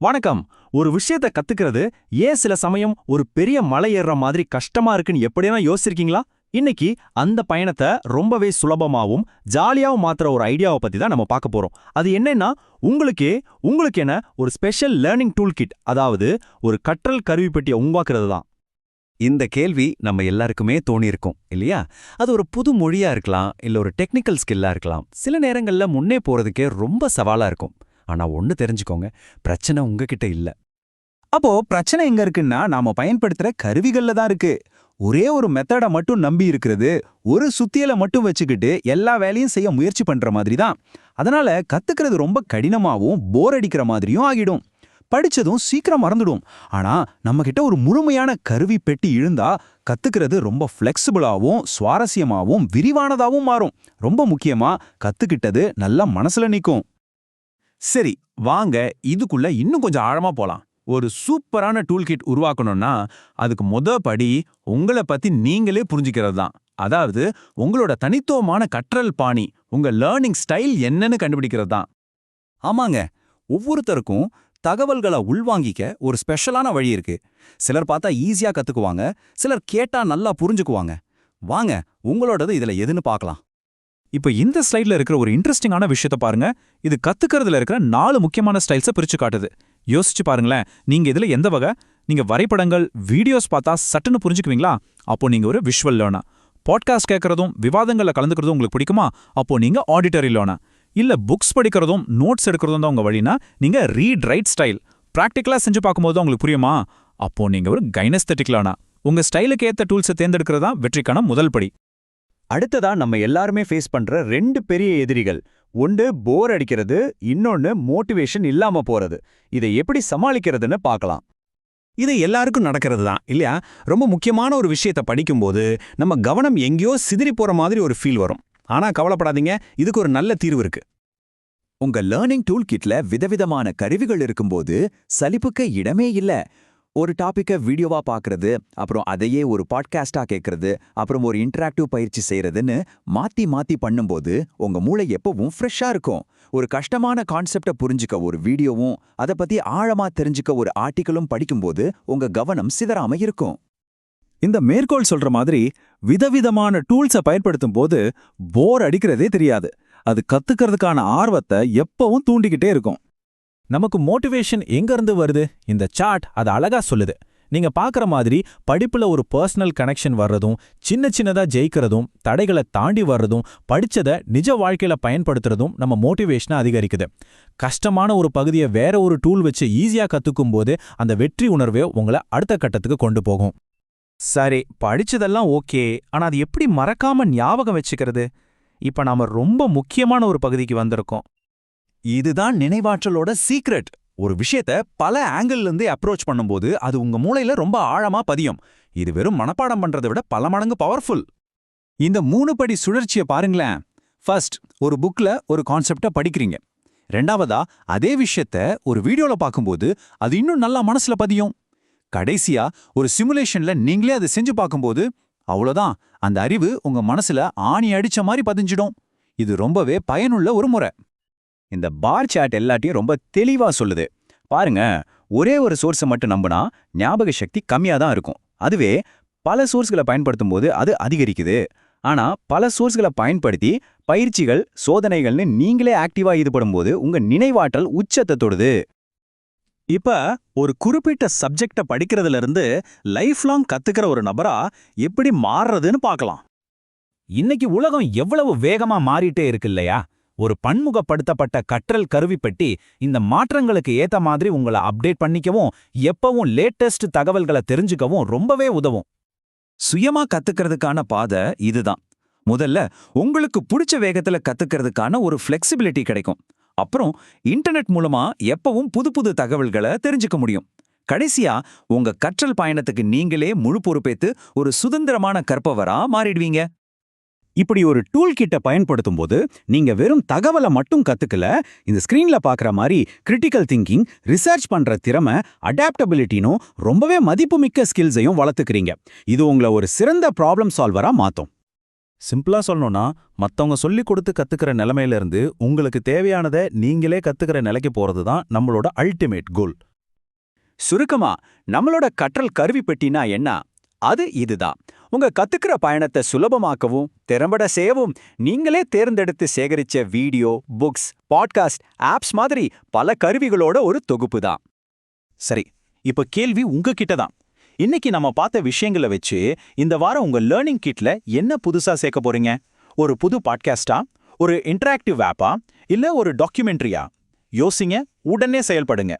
வணக்கம். ஒரு விஷயத்த கத்துக்கிறது ஏன் சில சமயம் ஒரு பெரிய மலை ஏறுற மாதிரி கஷ்டமா இருக்குன்னு எப்படினா யோசிச்சிருக்கீங்களா? இன்னைக்கு அந்த பயணத்தை ரொம்பவே சுலபமாவும் ஜாலியாவும் மாத்துற ஒரு ஐடியாவை பத்தி தான் நம்ம பார்க்க போறோம். அது என்னன்னா உங்களுக்கே உங்களுக்கு என்ன ஒரு ஸ்பெஷல் லேர்னிங் டூல் கிட் அதாவது ஒரு கற்றல் கருவி பெட்டியை உருவாக்குறது தான். இந்த கேள்வி நம்ம எல்லாருக்குமே தோணியிருக்கும் இல்லையா? அது ஒரு புது மொழியா இருக்கலாம் இல்ல ஒரு டெக்னிக்கல் ஸ்கில்லா இருக்கலாம். சில நேரங்கள்ல முன்னே போறதுக்கே ரொம்ப சவாலா இருக்கும். ஆனா ஒன்னு தெரிஞ்சுக்கோங்க பிரச்சனை உங்ககிட்ட இல்ல. அப்போ பிரச்சனை எங்க இருக்குன்னா நாம பயன்படுத்துற கருவிகள்ல தான் இருக்கு. ஒரே ஒரு மெத்தடை மட்டும் நம்பி இருக்கிறது ஒரு சுத்தியலை மட்டும் வச்சுக்கிட்டு எல்லா வேலையும் செய்ய முயற்சி பண்ற மாதிரி தான். அதனால கத்துக்கிறது ரொம்ப கடினமாவும் போர் அடிக்கிற மாதிரியும் ஆகிடும். படிச்சதும் சீக்கிரம் மறந்துடும். ஆனா நம்ம கிட்ட ஒரு முழுமையான கருவி பெட்டி இருந்தா கத்துக்கிறது ரொம்ப ஃப்ளெக்சிபிளாகவும் சுவாரஸ்யமாவும் விரிவானதாவும் மாறும். ரொம்ப முக்கியமா கத்துக்கிட்டது நல்லா மனசுல நிற்கும் சரி வாங்க இதுக்குள்ள இன்னும் கொஞ்சம் ஆழமா போலாம். ஒரு சூப்பரான டூல் கிட் உருவாக்கணும்னா அதுக்கு முத படி உங்களை பத்தி நீங்களே புரிஞ்சுக்கிறது தான். அதாவது உங்களோட தனித்துவமான கற்றல் பாணி உங்க லேர்னிங் ஸ்டைல் என்னன்னு கண்டுபிடிக்கிறது தான். ஆமாங்க ஒவ்வொருத்தருக்கும் தகவல்களை உள்வாங்கிக்க ஒரு ஸ்பெஷலான வழி இருக்கு. சிலர் பார்த்தா ஈஸியா கத்துக்குவாங்க சிலர் கேட்டா நல்லா புரிஞ்சுக்குவாங்க. வாங்க உங்களோடது இதுல எதுன்னு பார்க்கலாம். இப்போ இந்த ஸ்லைட்ல இருக்கிற ஒரு இன்ட்ரெஸ்டிங்கான விஷயத்த பாருங்க. இது கத்துக்கிறதுல இருக்கிற நாலு முக்கியமான ஸ்டைல்ஸை பிரிச்சு காட்டுது. யோசிச்சு பாருங்களேன் நீங்க இதுல எந்த வகை? நீங்க வரைபடங்கள் வீடியோஸ் பார்த்தா சட்டுன்னு புரிஞ்சுக்குவீங்களா? அப்போ நீங்க ஒரு விஷுவல் லேர்னா பாட்காஸ்ட் கேட்கறதும் விவாதங்கள்ல கலந்துக்கிறதும் உங்களுக்கு பிடிக்குமா? அப்போ நீங்க ஆடிட்டரி லேர்னா இல்ல புக்ஸ் படிக்கிறதும் நோட்ஸ் எடுக்கிறதும் தான் உங்க வழினா நீங்க ரீட் ரைட் ஸ்டைல் பிராக்டிக்கலா செஞ்சு பார்க்கும்போது உங்களுக்கு புரியுமா? அப்போ நீங்க ஒரு கைனஸ்தட்டிக் லேர்னா உங்க ஸ்டைலுக்கு ஏத்த டூல்ஸை தேர்ந்தெடுக்கிறது தான் வெற்றிக்கான முதல் படி. அடுத்ததா நம்ம எல்லாருமே ஃபேஸ் பண்ற ரெண்டு பெரிய எதிரிகள். ஒன்று போர் அடிக்கிறது இன்னொன்னு மோட்டிவேஷன் இல்லாம போறது. இதை எப்படி சமாளிக்கிறதுன்னு பார்க்கலாம். இது எல்லாருக்கும் நடக்கிறது தான் இல்லையா? ரொம்ப முக்கியமான ஒரு விஷயத்தை படிக்கும்போது நம்ம கவனம் எங்கேயோ சிதறி போற மாதிரி ஒரு ஃபீல் வரும். ஆனா கவலைப்படாதீங்க இதுக்கு ஒரு நல்ல தீர்வு இருக்கு. உங்க லேர்னிங் டூல் கிட்ல விதவிதமான கருவிகள் இருக்கும்போது சலிப்புக்க இடமே இல்ல. ஒரு டாப்பிக்கை வீடியோவா பார்க்கறது அப்புறம் அதையே ஒரு பாட்காஸ்டா கேட்கறது அப்புறம் ஒரு இன்டராக்டிவ் பயிற்சி செய்யறதுன்னு மாத்தி மாத்தி பண்ணும்போது உங்க மூளை எப்பவும் ஃப்ரெஷ்ஷா இருக்கும். ஒரு கஷ்டமான கான்செப்டை புரிஞ்சுக்க ஒரு வீடியோவும் அதை பத்தி ஆழமா தெரிஞ்சுக்க ஒரு ஆர்டிக்கலும் படிக்கும்போது உங்க கவனம் சிதறாம இருக்கும். இந்த மேற்கோள் சொல்ற மாதிரி விதவிதமான டூல்ஸை பயன்படுத்தும் போது போர் அடிக்கிறதே தெரியாது. அது கத்துக்கிறதுக்கான ஆர்வத்தை எப்பவும் தூண்டிக்கிட்டே இருக்கும். நமக்கு மோட்டிவேஷன் எங்க இருந்து வருது? இந்த சார்ட் அதை அழகா சொல்லுது. நீங்க பாக்குற மாதிரி படிப்புல ஒரு பர்சனல் கனெக்ஷன் வர்றதும் சின்ன சின்னதா ஜெயிக்கிறதும் தடைகளை தாண்டி வர்றதும் படிச்சத நிஜ வாழ்க்கையில பயன்படுத்துறதும் நம்ம மோட்டிவேஷனை அதிகரிக்குது. கஷ்டமான ஒரு பகுதியை வேற ஒரு டூல் வச்சு ஈஸியா கத்துக்கும் போது அந்த வெற்றி உணர்வே உங்களை அடுத்த கட்டத்துக்கு கொண்டு போகும். சரி படிச்சதெல்லாம் ஓகே ஆனா அது எப்படி மறக்காம ஞாபகம் வச்சுக்கிறது? இப்ப நாம ரொம்ப முக்கியமான ஒரு பகுதிக்கு வந்திருக்கோம். இதுதான் நினைவாற்றலோட சீக்ரெட் ஒரு விஷயத்த பல ஆங்கிள் இருந்து அப்ரோச் பண்ணும்போது அது உங்க மூளையில ரொம்ப ஆழமா பதியும். இது வெறும் மனப்பாடம் பண்றதை விட பல மடங்கு பவர்ஃபுல் இந்த மூணு படி சுழற்சியை பாருங்களேன். ஃபர்ஸ்ட் ஒரு புக்ல ஒரு கான்செப்டை படிக்கிறீங்க. ரெண்டாவதா அதே விஷயத்த ஒரு வீடியோல பார்க்கும்போது அது இன்னும் நல்லா மனசுல பதியும். கடைசியா ஒரு சிமுலேஷன்ல நீங்களே அதை செஞ்சு பார்க்கும்போது அவ்வளோதான் அந்த அறிவு உங்க மனசுல ஆணி அடிச்ச மாதிரி பதிஞ்சிடும். இது ரொம்பவே பயனுள்ள ஒரு முறை. இந்த பார் சாட் எல்லாத்தையும் ரொம்ப தெளிவா சொல்லுது. பாருங்க ஒரே ஒரு சோர்ஸை மட்டும் நம்பினா ஞாபக சக்தி கம்மியா தான் இருக்கும். அதுவே பல சோர்ஸ்களை பயன்படுத்தும் போது அது அதிகரிக்குது. ஆனா பல சோர்ஸ்களை பயன்படுத்தி பயிற்சிகள் சோதனைகள்னு நீங்களே ஆக்டிவா ஈடுபடும் போது உங்க நினைவாற்றல் உச்சத்தை தொடுது. இப்ப ஒரு குறிப்பிட்ட சப்ஜெக்ட படிக்கிறதுல இருந்து லைஃப் லாங் கத்துக்கிற ஒரு நபரா எப்படி மாறுறதுன்னு பார்க்கலாம். இன்னைக்கு உலகம் எவ்வளவு வேகமா மாறிட்டே இருக்கு இல்லையா? ஒரு பன்முகப்படுத்தப்பட்ட கற்றல் கருவிப்பட்டி இந்த மாற்றங்களுக்கு ஏத்த மாதிரி உங்களை அப்டேட் பண்ணிக்கவும் எப்பவும் லேட்டஸ்ட் தகவல்களை தெரிஞ்சுக்கவும் ரொம்பவே உதவும். சுயமா கத்துக்கிறதுக்கான பாதை இதுதான். முதல்ல உங்களுக்கு பிடிச்ச வேகத்துல கத்துக்கிறதுக்கான ஒரு ஃப்ளெக்சிபிலிட்டி கிடைக்கும். அப்புறம் இன்டர்நெட் மூலமா எப்பவும் புது புது தகவல்களை தெரிஞ்சுக்க முடியும். கடைசியா உங்க கற்றல் பயணத்துக்கு நீங்களே முழு பொறுப்பேத்து ஒரு சுதந்திரமான கற்பவரா மாறிடுவீங்க. இப்படி ஒரு டூல் கிட்ட பயன்படுத்தும் போது நீங்க வெறும் தகவலை மட்டும் கத்துக்கல இந்த ஸ்கிரீன்ல பாக்குற மாதிரி கிரிட்டிக்கல் திங்கிங் ரிசர்ச் பண்ற திறமை அடாப்டபிலிட்டினும் ரொம்பவே மதிப்புமிக்க ஸ்கில்ஸையும் வளர்த்துக்கிறீங்க. இது உங்களை ஒரு சிறந்த ப்ராப்ளம் சால்வரா மாத்தும். சிம்பிளா சொல்லணும்னா மத்தவங்க சொல்லி கொடுத்து கத்துக்கிற நிலைமையில இருந்து உங்களுக்கு தேவையானதை நீங்களே கத்துக்கிற நிலைக்கு போறது தான் நம்மளோட அல்டிமேட் கோல் சுருக்கமா நம்மளோட கற்றல் கருவி பெட்டினா என்ன? அது இதுதான். உங்க கத்துக்கிற பயணத்தை சுலபமாக்கவும் திறம்பட செய்யவும் நீங்களே தேர்ந்தெடுத்து சேகரிச்ச வீடியோ புக்ஸ் பாட்காஸ்ட் ஆப்ஸ் மாதிரி பல கருவிகளோட ஒரு தொகுப்பு தான். சரி இப்ப கேள்வி உங்ககிட்ட தான். இன்னைக்கு நம்ம பார்த்த விஷயங்களை வச்சு இந்த வாரம் உங்க லேர்னிங் கிட்ல என்ன புதுசா சேர்க்க போறீங்க? ஒரு புது பாட்காஸ்டா ஒரு இன்டராக்டிவ் ஆப்பா? இல்ல ஒரு டாக்குமெண்ட்ரியா யோசிங்க உடனே செயல்படுங்க.